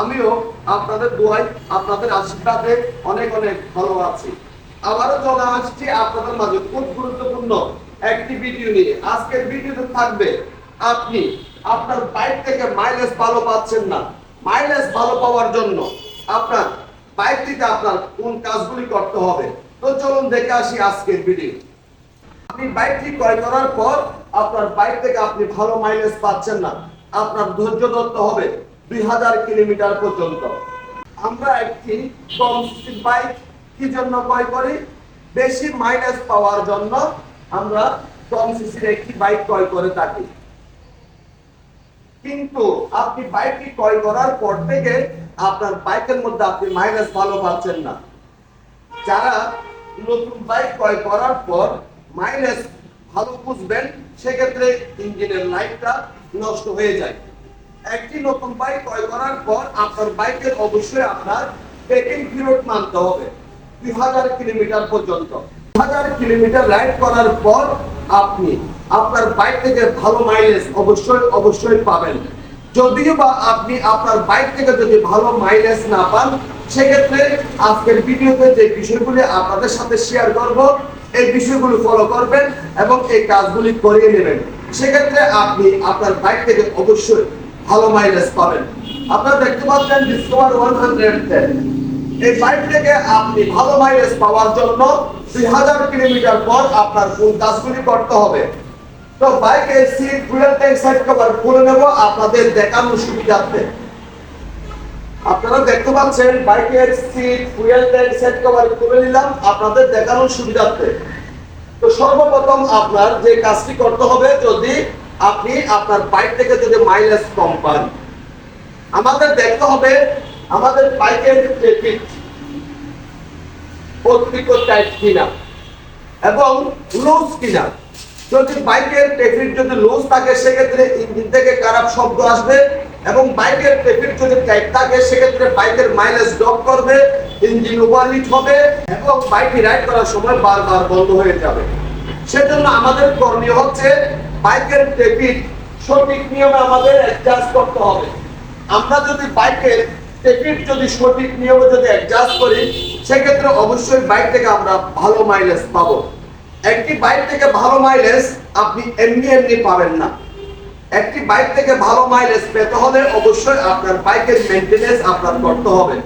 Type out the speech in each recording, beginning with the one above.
আমিও আপনাদের দোয়াই আপনাদের আশীর্বাদে অনেক অনেক ভালো আছি। আবারও চলে আসছি আপনাদের মাঝে খুব গুরুত্বপূর্ণ একটি ভিডিও নিয়ে। আজকের ভিডিওতে থাকবে, আপনি আপনার বাইক থেকে মাইলেজ ভালো পাচ্ছেন না। মাইলেজ ভালো পাওয়ার জন্য আপনার বাইকটিতে আপনার কোন কাজগুলি করতে হবে? তো চলুন দেখে আসি আজকের ভিডিও আপনি বাইকটি ক্রয় করার পর আপনার বাইক থেকে আপনি ভালো মাইলেজ পাচ্ছেন না। আপনার ধৈর্য ধরতে হবে দুই হাজার কিলোমিটার পর্যন্ত। আমরা একটি কম বাইক কি জন্য ক্রয় করি? বেশি মাইলেজ পাওয়ার জন্য আমরা কম সিসির একটি বাইক ক্রয় করে থাকি। কিন্তু আপনি বাইকটি ক্রয় করার পর থেকে আপনার বাইকের মধ্যে আপনি মাইলেজ ভালো পাচ্ছেন না। যারা নতুন বাইক ক্রয় করার পর মাইলেজ ভালো বুঝবেন, সেক্ষেত্রে ইঞ্জিনের লাইটটা নষ্ট হয়ে যায়। একটি নতুন বাইক ক্রয় করার পর আপনার বাইকের অবশ্যই আপনার পেকিং পিরিয়ড মানতে হবে। দুই হাজার কিলোমিটার পর্যন্ত। হাজার কিলোমিটার রাইড করার পর আপনি আপনার বাইক থেকে ভালো মাইলেজ অবশ্যই অবশ্যই পাবেন। যদিও বা আপনি আপনার বাইক থেকে যদি ভালো মাইলেজ না পান, সেক্ষেত্রে আজকের ভিডিওতে যে বিষয়গুলি আপনাদের সাথে শেয়ার করব, এই বিষয়গুলো ফলো করবেন এবং এই কাজগুলি করিয়ে নেবেন। সেক্ষেত্রে আপনি আপনার বাইক থেকে অবশ্যই ভালো মাইলেজ পাবেন। আপনারা দেখতে পাচ্ছেন ডিসকভার ওয়ান হান্ড্রেড এই বাইক থেকে আপনি ভালো মাইলেজ পাওয়ার জন্য দুই হাজার কিলোমিটার পর আপনার কাজগুলি করতে হবে। তো seat fuel tank side cover খুলে নেব আপনাদের দেখানোর সুবিধার্থে। আপনারা দেখতে পাচ্ছেন বাইকের seat fuel tank side cover খুলে নিলাম আপনাদের দেখানোর সুবিধার্থে। তো সর্বপ্রথম আপনার যে কাজটি করতে হবে, যদি আপনি আপনার বাইক থেকে যদি মাইলেজ কম পান। আমাদের দেখতে হবে আমাদের বাইকের অতিরিক্ত টাইট কিনা এবং লুজ কিনা, যদি বাইকের ট্রেফিক যদি লুজ থাকে, সেক্ষেত্রে ইঞ্জিন থেকে খারাপ শব্দ আসবে এবং বাইকের ট্রেফিক যদি টাইট থাকে, সেক্ষেত্রে বাইকের মাইলেজ ড্রপ করবে, ইঞ্জিন ওভারহিট হবে এবং বাইকটি রাইড করার সময় বারবার বন্ধ হয়ে যাবে। সেজন্য আমাদের করণীয় হচ্ছে বাইকের ট্রেফিক সঠিক নিয়মে আমাদের অ্যাডজাস্ট করতে হবে। আমরা যদি বাইকের ট্রেফিক যদি সঠিক নিয়মে যদি অ্যাডজাস্ট করি, সেক্ষেত্রে অবশ্যই বাইক থেকে আমরা ভালো মাইলেজ পাবো। একটি বাইক থেকে ভালো মাইলেজ আপনি এমনি এমনি পাবেন না। একটি বাইক থেকে ভালো মাইলেজ পেতে হলে অবশ্যই আপনার বাইকের মেনটেনেন্স আপনার করতে হবে।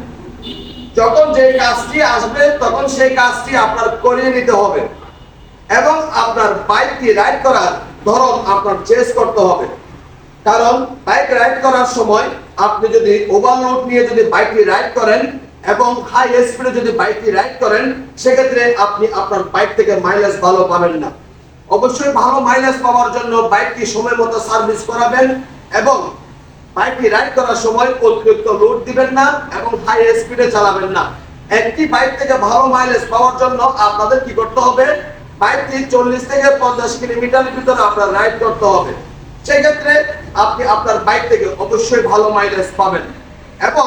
যখন যে কাজটি আসবে, তখন সেই কাজটি আপনার করিয়ে নিতে হবে। এবং আপনার বাইকটি রাইড করার ধরন আপনার চেঞ্জ করতে হবে। কারণ বাইক রাইড করার সময় আপনি যদি ওভারলোড নিয়ে যদি বাইকটি রাইড করেন এবং হাই স্পিডে যদি বাইকটি রাইড করেন, সেক্ষেত্রে আপনি আপনার বাইক থেকে মাইলেজ ভালো পাবেন না। অবশ্যই ভালো মাইলেজ পাওয়ার জন্য বাইকটি সময় মতো সার্ভিস করাবেন এবং বাইকটি রাইড করার সময় অতিরিক্ত লোড দিবেন না এবং হাই স্পিডে চালাবেন না। একটি বাইক থেকে ভালো মাইলেজ পাওয়ার জন্য আপনাদের কি করতে হবে? বাইকটি চল্লিশ থেকে পঞ্চাশ কিলোমিটারের ভিতরে আপনার রাইড করতে হবে। সেক্ষেত্রে আপনি আপনার বাইক থেকে অবশ্যই ভালো মাইলেজ পাবেন। এবং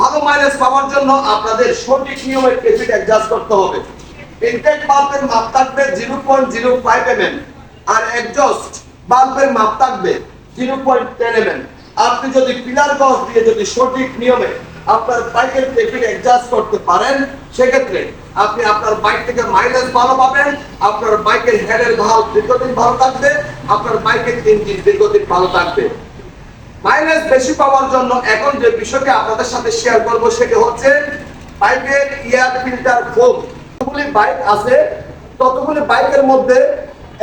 ভালো মাইলেজ পাওয়ার জন্য আপনাদের সঠিক নিয়মে ট্রাফিক অ্যাডজাস্ট করতে হবে। ইনটেক বাল্বের মাপ থাকবে zero point zero five M আর এক্সজস্ট বাল্বের মাপ থাকবে জিরো পয়েন্ট টেন এম আপনি যদি পিলার গজ দিয়ে যদি সঠিক নিয়মে আপনার বাইকের ট্রাফিক অ্যাডজাস্ট করতে পারেন, সেক্ষেত্রে আপনি আপনার বাইক থেকে মাইলেজ ভালো পাবেন, আপনার বাইকের হেডের ভালো, দীর্ঘদিন ভালো থাকবে, আপনার বাইকের ইঞ্জিন দীর্ঘদিন ভালো থাকবে। মাইলেজ বেশি পাওয়ার জন্য এখন যে বিষয়টি আপনাদের সাথে শেয়ার করব সেটি হচ্ছে বাইকের এয়ার ফিল্টার ফোম যতগুলি বাইক আছে, ততগুলি বাইকের মধ্যে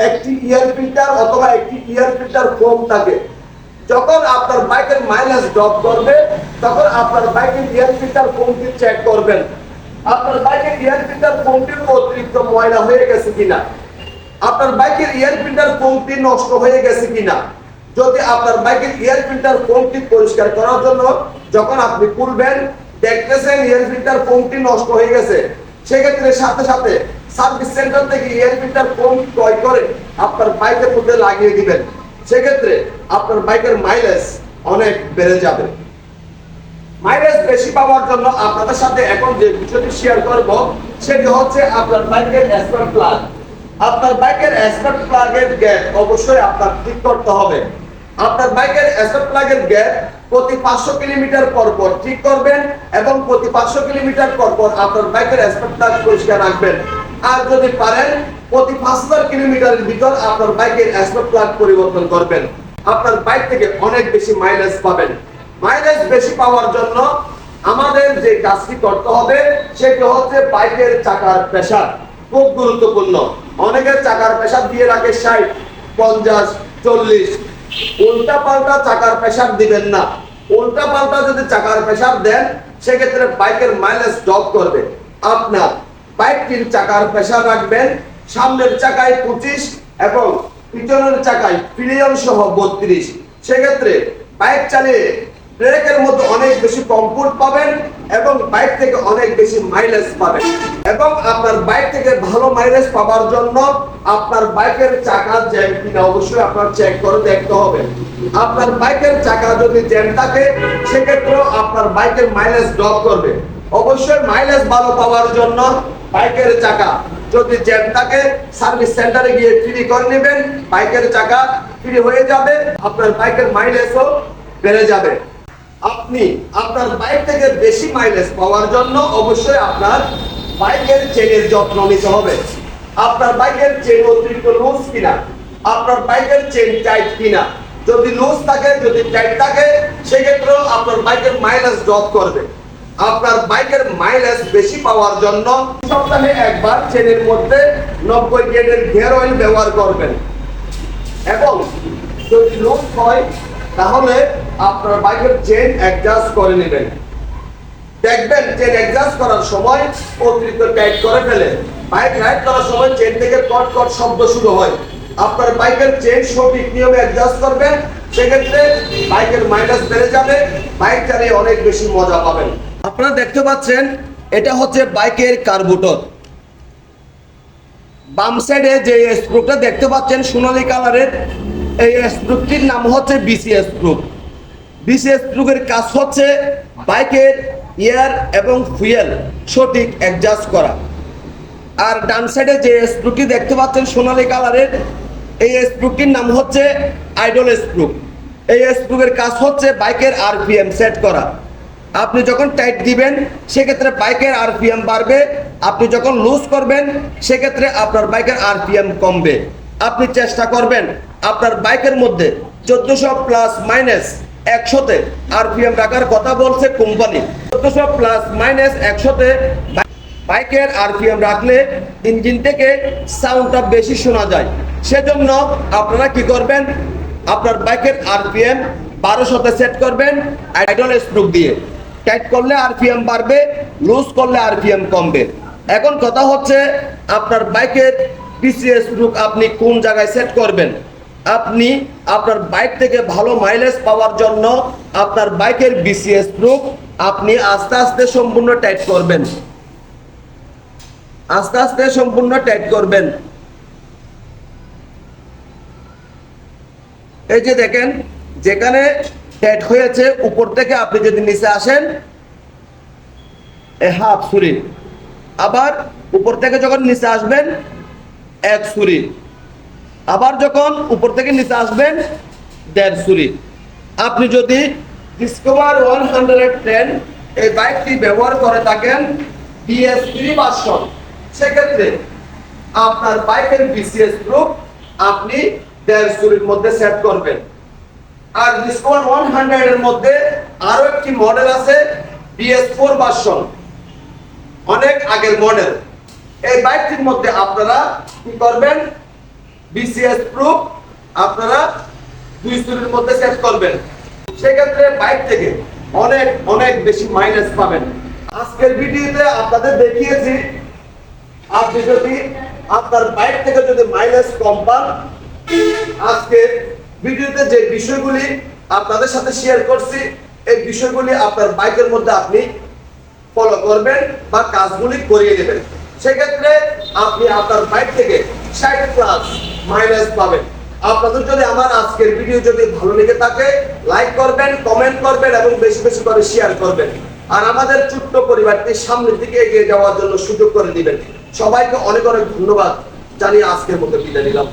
একটি ইয়ার ফিল্টার অথবা একটি ইয়ার ফিল্টার ফোম থাকে। যখন আপনার বাইকের মাইলেজ ড্রপ করবে, তখন আপনার বাইকের এয়ার ফিল্টার ফোমটি চেক করবেন। আপনার বাইকের এয়ার ফিল্টার ফোমটির অতিরিক্ত ময়লা হয়ে গেছে কিনা? আপনার বাইকের এয়ার ফিল্টার ফোমটি নষ্ট হয়ে গেছে কিনা? যদি আপনার বাইকের এয়ার ফিল্টার ফোমটি পরিষ্কার করার জন্য যখন আপনি খুলবেন, দেখতেছেন এয়ার ফিল্টার ফোমটি নষ্ট হয়ে গেছে, সেক্ষেত্রে সাথে সাথে সার্ভিস সেন্টার থেকে এয়ার ফিল্টার ফোম ক্রয় করে আপনার বাইকের মধ্যে লাগিয়ে দিবেন। সেক্ষেত্রে আপনার বাইকের মাইলেজ অনেক বেড়ে যাবে। মাইলেজ বেশি পাওয়ার জন্য আপনাদের সাথে এখন যে বিষয়টি শেয়ার করব, সেটি হচ্ছে আপনার বাইকের স্পার্ক প্লাগ আপনার বাইকের স্পার্ক প্লাগের গ্যাপ অবশ্যই আপনার ঠিক করতে হবে। আপনার বাইকের স্পার্ক প্লাগের গ্যাপ প্রতি পাঁচশো কিলোমিটার পর পর ঠিক করবেন এবং প্রতি পাঁচশো কিলোমিটার পর পর আপনার বাইকের স্পার্ক প্লাগ পরিষ্কার রাখবেন। আর যদি পারেন, প্রতি পাঁচ হাজার কিলোমিটারের ভিতর আপনার বাইকের স্পার্ক প্লাগ পরিবর্তন করবেন। আপনার বাইক থেকে অনেক বেশি মাইলেজ পাবেন। মাইলেজ বেশি পাওয়ার জন্য আমাদের যে কাজটি করতে হবে, সেটি হচ্ছে বাইকের চাকার প্রেসার। খুব গুরুত্বপূর্ণ। অনেকের চাকার প্রেসার দিয়ে রাখে ষাট, পঞ্চাশ, চল্লিশ। উল্টা পাল্টা চাকার প্রেসার দিবেন না। উল্টা পাল্টা যদি চাকার প্রেসার দেন, সেক্ষেত্রে বাইকের মাইলেজ ড্রপ করবে। আপনার বাইকটির চাকার প্রেসার রাখবেন, সামনের চাকায় পঁচিশ এবং পিছনের চাকায় পিলিয়ন সহ বত্রিশ। সেক্ষেত্রে বাইক চালিয়ে ব্রেকের মধ্যে অনেক বেশি কমফোর্ট পাবেন এবং বাইক থেকে অনেক বেশি মাইলেজ পাবেন। এবং আপনার বাইক থেকে ভালো মাইলেজ পাওয়ার জন্য আপনার বাইকের চাকা জ্যাম কিনা অবশ্যই আপনার চেক করে দেখতে হবে। আপনার বাইকের চাকা যদি জ্যাম থাকে, সেক্ষেত্রেও আপনার বাইকের মাইলেজ ড্রপ করবে। অবশ্যই মাইলেজ ভালো পাওয়ার জন্য বাইকের চাকা যদি জ্যাম থাকে সার্ভিস সেন্টারে গিয়ে ফ্রি করে নেবেন। বাইকের চাকা ফ্রি হয়ে যাবে, আপনার বাইকের মাইলেজও বেড়ে যাবে। আপনি আপনার বাইক থেকে বেশি মাইলেজ পাওয়ার জন্য অবশ্যই আপনার বাইকের চেনের যত্ন নিতে হবে। আপনার বাইকের চেন অতিরিক্ত লুজ কিনা? আপনার বাইকের চেন টাইট কিনা? যদি লুজ থাকে, যদি টাইট থাকে, সেক্ষেত্রেও আপনার বাইকের মাইলেজ ড্রপ করবে। আপনার বাইকের মাইলেজ বেশি পাওয়ার জন্য সপ্তাহে একবার চেনের মধ্যে নব্বই গ্রেডের গিয়ার অয়েল ব্যবহার করবেন। এবং যদি লুজ হয় তাহলে আপনার বাইকের চেন অ্যাডজাস্ট করে নেবেন। দেখবেন চেন অ্যাডজাস্ট করার সময় অতিরিক্ত টাইট করে ফেলে। বাইক রাইড করার সময় চেন থেকে কট কট শব্দ শুরু হয়। আপনার বাইকের চেন সঠিক নিয়মে অ্যাডজাস্ট করবেন সেক্ষেত্রে বাইকের মাইলেজ বেড়ে যাবে। বাইক চালিয়ে অনেক বেশি মজা পাবেন। আপনারা দেখতে পাচ্ছেন, এটা হচ্ছে বাইকের কার্বুটর বাম সাইডে যে স্প্রুকটা দেখতে পাচ্ছেন, সোনালী কালারের এই স্প্রুকটির নাম হচ্ছে বিসিএস স্প্রুক বিসিএস স্প্রুকের কাজ হচ্ছে বাইকের এয়ার এবং ফুয়েল সঠিক অ্যাডজাস্ট করা। আর ডান সাইডে যে স্প্রুকটি দেখতে পাচ্ছেন সোনালী কালারের, এই স্প্রুকটির নাম হচ্ছে আইডল স্প্রুক এই স্প্রুকের কাজ হচ্ছে বাইকের আরপিএম সেট করা। আপনি যখন টাইট দিবেন, সেক্ষেত্রে বাইকের আরপিএম বাড়বে। আপনি যখন লুজ করবেন, সেক্ষেত্রে আপনার বাইকের আরপিএম কমবে। আপনি চেষ্টা করবেন আপনার বাইকের মধ্যে চোদ্দশো প্লাস মাইনাস একশোতে আরপিএম রাখার কথা বলছে কোম্পানি। চোদ্দশো প্লাস মাইনাস একশোতে বাইকের আরপিএম রাখলে ইঞ্জিন থেকে সাউন্ডটা বেশি শোনা যায়। সেজন্য আপনারা কি করবেন? আপনার বাইকের আরপিএম বারোশোতে সেট করবেন আইডল স্প্রুক দিয়ে। টাইট করলে আরপিএম বাড়বে, লুজ করলে আরপিএম কমবে। এখন কথা হচ্ছে আপনার বাইকের পিসিএস রুক আপনি কোন জায়গায় সেট করবেন? আপনি আপনার বাইক থেকে ভালো মাইলেজ পাওয়ার জন্য আপনার বাইকের বিসিএস রুক আপনি আস্তে আস্তে সম্পূর্ণ টাইট করবেন। আস্তে আস্তে সম্পূর্ণ টাইট করবেন। এই যে দেখেন, যেখানে টাইট হয়েছে, উপর থেকে আপনি যদি নিচে আসেন হাফ ছুরি আবার উপর থেকে যখন নিচে আসবেন এক ছুরি। আবার যখন উপর থেকে নিচে আসবেন, দেড় ছুরি। আপনি যদি ডিসকভার ওয়ান হান্ড্রেড টেন এই বাইকটি ব্যবহার করে থাকেন বিএস থ্রি ভার্সন সেক্ষেত্রে আপনার বাইকের বিসিএস গ্রুপ আপনি দেড় সুরির মধ্যে সেট করবেন। আর ডিসকভার ওয়ান হান্ড্রেড এর মধ্যে আরও একটি মডেল আছে বিএস ফোর ভার্সন অনেক আগের মডেল এই বাইকটির মধ্যে আপনারা কি করবেন? বিসিএস প্রুফ আপনারা দুই স্টোরের মধ্যে সেট করবেন। সেক্ষেত্রে বাইক থেকে অনেক অনেক বেশি মাইলেজ পাবেন। আজকের ভিডিওতে আপনাদের দেখিয়েছি আপনি যদি আপনার বাইক থেকে যদি মাইলেজ কম পান, আজকে ভিডিওতে যে বিষয়গুলি আপনাদের সাথে শেয়ার করছি, এই বিষয়গুলি আপনার বাইকের মধ্যে আপনি ফলো করবেন বা কাজগুলি করিয়ে নেবেন। সেক্ষেত্রে আপনি আপনার বাইক থেকে ষাট প্লাস মাইলেজ পাবেন। আপনাদের যদি আমার আজকের ভিডিও যদি ভালো লেগে থাকে লাইক করবেন কমেন্ট করবেন এবং বেশি বেশি করে শেয়ার করবেন। আর আমাদের ছোট্ট পরিবারটি সামনের দিকে এগিয়ে যাওয়ার জন্য সুযোগ করে দিবেন। সবাইকে অনেক অনেক ধন্যবাদ। জানিয়ে আজকের মতো বিদায় নিলাম।